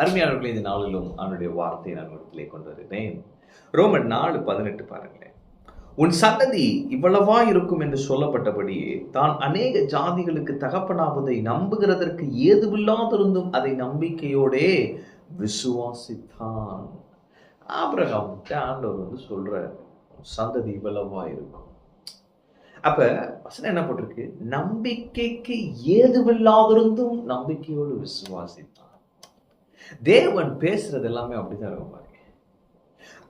அருமையானவர்களே இந்த நாளிலும் அவனுடைய வார்த்தையை நான் இடத்திலே கொண்டு வருகிறேன். ரோமன் நாலு பதினெட்டு பாருங்களேன் உன் சந்ததி இவ்வளவா இருக்கும் என்று சொல்லப்பட்டபடியே தான் அநேக ஜாதிகளுக்கு தகப்பனாவதை நம்புகிறதற்கு ஏதுவில்லாதிருந்தும் அதை நம்பிக்கையோடே விசுவாசித்தான். ஆபிரகாம் ஆண்டவர் வந்து சொல்ற சந்ததி இவ்வளவா இருக்கும் அப்ப வசனம் என்ன போட்டிருக்கு? நம்பிக்கைக்கு ஏதுவில்லாதிருந்தும் நம்பிக்கையோடு விசுவாசித்தான். தேவன் பேசுறது எல்லாமே அப்படிதான் இருக்கும் பாருங்க.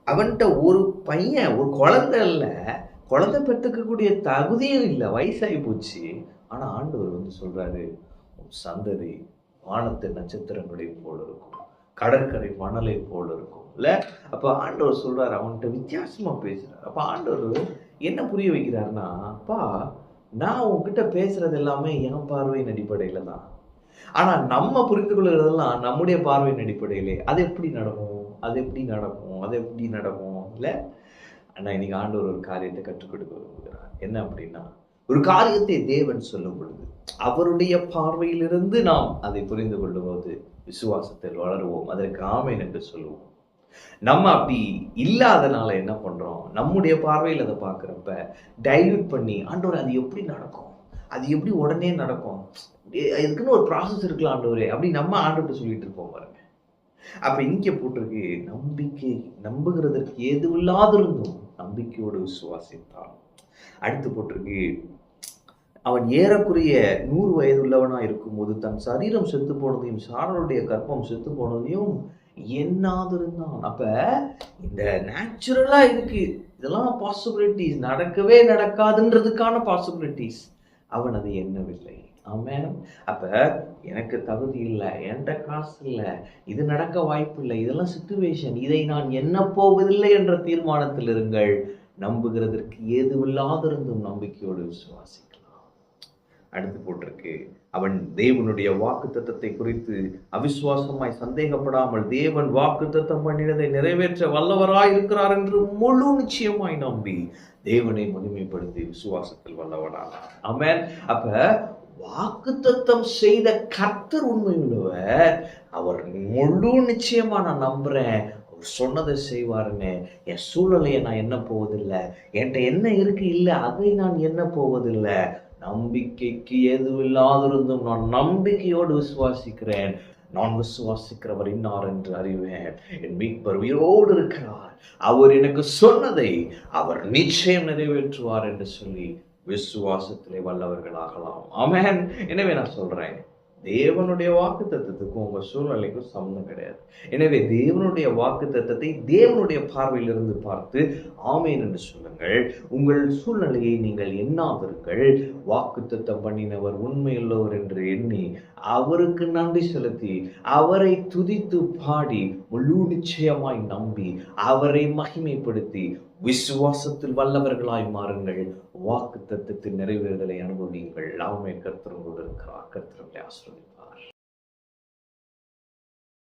அவன்கிட்ட ஒரு பையன் ஒரு குழந்தை இல்லை. குழந்தை பெற்றுக்கக்கூடிய தகுதியும் இல்லை. வயசாகி போச்சு. ஆனா ஆண்டவர் வந்து சொல்றாரு சந்ததி வானத்து நட்சத்திரங்களை போல இருக்கும். கடற்கரை மணலை போல இருக்கும். இல்ல? அப்ப ஆண்டவர் சொல்றாரு அவன்கிட்ட வித்தியாசமா பேசுறாரு. அப்ப ஆண்டவர் என்ன புரிய வைக்கிறாருன்னா அப்பா நான் உன்கிட்ட பேசுறது எல்லாமே என் பார்வையின் அடிப்படையில் தான். ஆனா நம்ம புரிந்து கொள்கிறதெல்லாம் நம்முடைய பார்வையின் அடிப்படையிலே. அது எப்படி நடக்கும்? அது எப்படி நடக்கும்? அது எப்படி நடக்கும்? இல்ல ஆனா இன்னைக்கு ஆண்டவர் ஒரு காரியத்தை கற்றுக் கொடுக்க விரும்புகிறார். என்ன அப்படின்னா ஒரு காரியத்தை தேவன் சொல்லும் பொழுது அவருடைய பார்வையிலிருந்து நாம் அதை புரிந்து கொள்ளும்போது விசுவாசத்தில் வளருவோம். அதற்கு ஆமேன் என்று சொல்லுவோம். நம்ம அப்படி இல்லாதனால என்ன பண்றோம்? நம்முடைய பார்வையில் அதை பார்க்குறப்ப டைல்யூட் பண்ணி ஆண்டவர் அது எப்படி நடக்கும்? அது எப்படி உடனே நடக்கும்? இதுக்குன்னு ஒரு ப்ராசஸ் இருக்கலாம் ஆண்டவரே அப்படி நம்ம ஆண்டுகிட்ட சொல்லிட்டு இருப்போம் பாருங்க. அப்ப இங்க போட்டிருக்கு நம்பிக்கை நம்புகிறதற்கு ஏதுவில்லாதிருந்தும் நம்பிக்கையோடு விசுவாசித்தான் அடுத்து போட்டிருக்கு அவன் ஏறக்குறைய நூறு வயது உள்ளவனா இருக்கும்போது தன் சரீரம் செத்து போனதையும் சாரனுடைய கற்பம் செத்து போனதையும் என்னாதிருந்தான் அப்ப இந்த நேச்சுரலா இருக்கு. இதெல்லாம் பாசிபிலிட்டிஸ் நடக்கவே நடக்காதுன்றதுக்கான பாசிபிலிட்டிஸ் அவன் அதை எண்ணவில்லை. ஆமாம் அப்ப எனக்கு தகுதி இல்லை என்கிட்ட காசு இல்லை இது நடக்க வாய்ப்பு இல்லை இதெல்லாம் சுச்சுவேஷன் இதை நான் என்ன போவதில்லை என்ற தீர்மானத்தில் இருங்கள். நம்புகிறதற்கு ஏதுவில்லாதிருந்தும் நம்பிக்கையோடு விசுவாசி அடுத்து போட்டிருக்கு. அவன் தேவனுடைய வாக்கு தத்தத்தை குறித்து அவிசுவாசமாய் சந்தேகப்படாமல் தேவன் வாக்கு தத்தம் பண்ணினதை நிறைவேற்ற வல்லவராய் இருக்கிறார் என்று முழு நிச்சயமாய் நம்பி தேவனை மகிமைப்படுத்தி விசுவாசத்தில் வல்லவனான ஆமென். அப்ப வாக்குத்தத்தம் செய்த கர்த்தர் உண்மையுள்ளவர். அவர் முழு நிச்சயமா நான் நம்புறேன். அவர் சொன்னதை செய்வாருன்னு என் சூழ்நிலையை நான் என்ன போவதில்லை. என்கிட்ட என்ன இருக்கு இல்லை அதை நான் என்ன போவதில்லை. நம்பிக்கைக்கு எதுவில்லாதிருந்தும் நான் நம்பிக்கையோடு விசுவாசிக்கிறேன். நான் விசுவாசிக்கிறவர் இன்னார் என்று அறிவேன். என் மீட்பர் உயிரோடு இருக்கிறார். அவர் எனக்கு சொன்னதை அவர் நிச்சயம் நிறைவேற்றுவார் என்று சொல்லி விசுவாசத்திலே வல்லவர்களாகலாம். ஆமேன். எனவே நான் சொல்றேன். தேவனுடைய வாக்கு தத்துவத்துக்கும் உங்க சூழ்நிலைக்கும் சம்மந்தம் கிடையாது. எனவே தேவனுடைய வாக்கு தத்துவத்தை தேவனுடைய பார்வையிலிருந்து பார்த்து ஆமேன் என்று சொல்லுங்கள். உங்கள் சூழ்நிலையை நீங்கள் எண்ணாதிருங்கள். வாக்கு தத்தம் பண்ணினவர் உண்மையுள்ளவர் என்று எண்ணி அவருக்கு நன்றி செலுத்தி அவரை துதித்து பாடி முழு நிச்சயமாய் நம்பி அவரை மகிமைப்படுத்தி விசுவாசத்தில் வல்லவர்களாய் மாறுங்கள். வாக்கு தத்துவத்தின் நிறைவேறுதலை அனுபவியுங்கள். ஆமே கர்த்தரும் இருக்கிறார். கர்த்தருடைய ஆசிரியர்